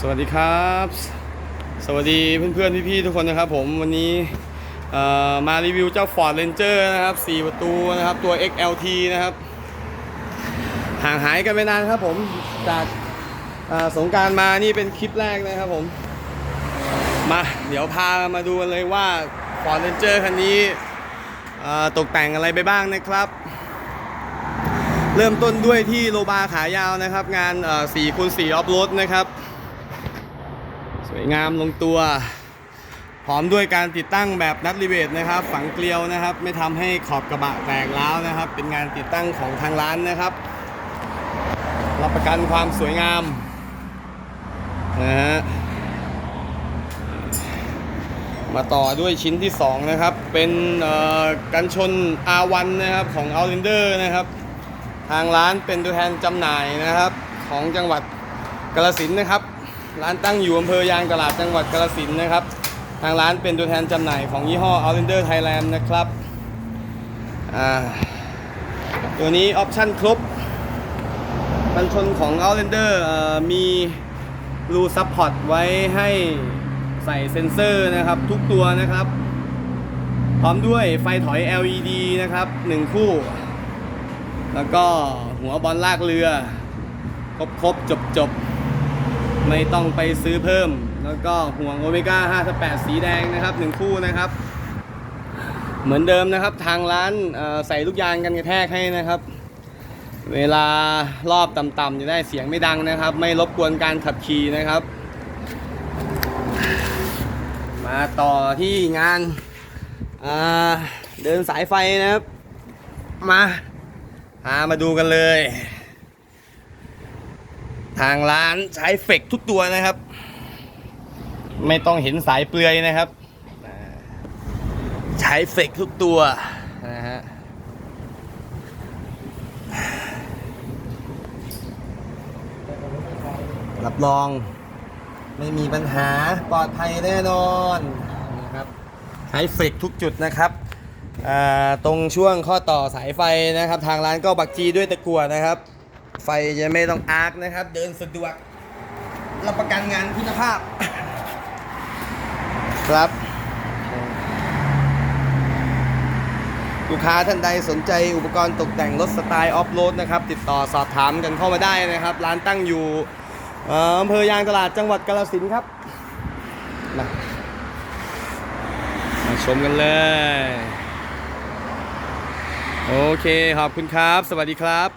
สวัสดีครับ สวัสดีเพื่อนๆพี่ๆทุกคนนะครับ ผมวันนี้มารีวิวเจ้า Ford Ranger นะครับ4ประตูนะครับตัว XLT นะครับ ห่างหายกันไปนานครับผมจากสงการมานี่เป็นคลิปแรกนะครับผม มาเดี๋ยวพามาดูกันเลยว่า Ford Ranger คันนี้ตกแต่งอะไรไปบ้างนะครับ เริ่มต้นด้วยที่โลบาขายาวนะครับ งาน4คูณ4ออฟโรดนะครับ วยงามลงตัวพร้อมด้วยการติดตั้งแบบนัดรีเวทนะครับ ฝังเกลียวนะครับ ไม่ทำให้ขอบกระบะแตกร้าวนะครับ เป็นงานติดตั้งของทางร้านนะครับ รับประกันความสวยงามนะฮะมาต่อด้วยชิ้นที่ 2 นะครับ เป็นกันชน R1 นะครับของ Outlander นะครับ ทางร้านเป็นตัวแทนจำหน่ายนะครับ ของจังหวัดกาฬสินนะครับ ร้านตั้งอยู่อำเภอยางตลาดจังหวัดกาฬสินธุ์นะครับ ทางร้านเป็นตัวแทนจำหน่ายของยี่ห้อ Outlander Thailand นะครับอ่าตัวนี้ออปชั่นครบกันชนของ Outlander อ่อมีรูซับพอร์ตไว้ให้ใส่เซ็นเซอร์นะครับ ทุกตัวนะครับ พร้อมด้วยไฟถอย LED นะครับหนึ่งคู่ แล้วก็หัวบอลลากเรือ ครบครบจบจบ ไม่ต้องไปซื้อเพิ่ม แล้วก็ห่วงโอเมก้า5 8 สีแดงนะครับหนึ่งคู่นะครับ เหมือนเดิมนะครับทางร้านใส่ลูกยางกันกระแทกให้นะครับ เวลารอบต่ำๆจะได้เสียงไม่ดังนะครับ ไม่รบกวนการขับขี่นะครับ มาต่อที่งานาเดินสายไฟนะครับ มาพามาดูกันเลย ทางร้านใช้เฟกทุกตัวนะครับ ไม่ต้องเห็นสายเปลือยนะครับ ใช้เฟกทุกตัวนะฮะรับรองไม่มีปัญหาปลอดภัยแน่นอนนะครับใช้เฟกทุกจุดนะครับตรงช่วงข้อต่อสายไฟนะครับ ทางร้านก็บักจีด้วยตะกั่วนะครับ ไฟจะไม่ต้องอาร์คนะครับ เดินสะดวกรับประกันงานคุณภาพ ครับ ลูกค้าท่านใดสนใจอุปกรณ์ตกแต่งรถสไตล์ออฟโรดนะครับ ติดต่อสอบถามกันเข้ามาได้นะครับ ร้านตั้งอยู่เอ่ออำเภอยางตลาดจังหวัดกาฬสินธุ์ครับนะมาชมกันเลย โอเค ขอบคุณครับ สวัสดีครับ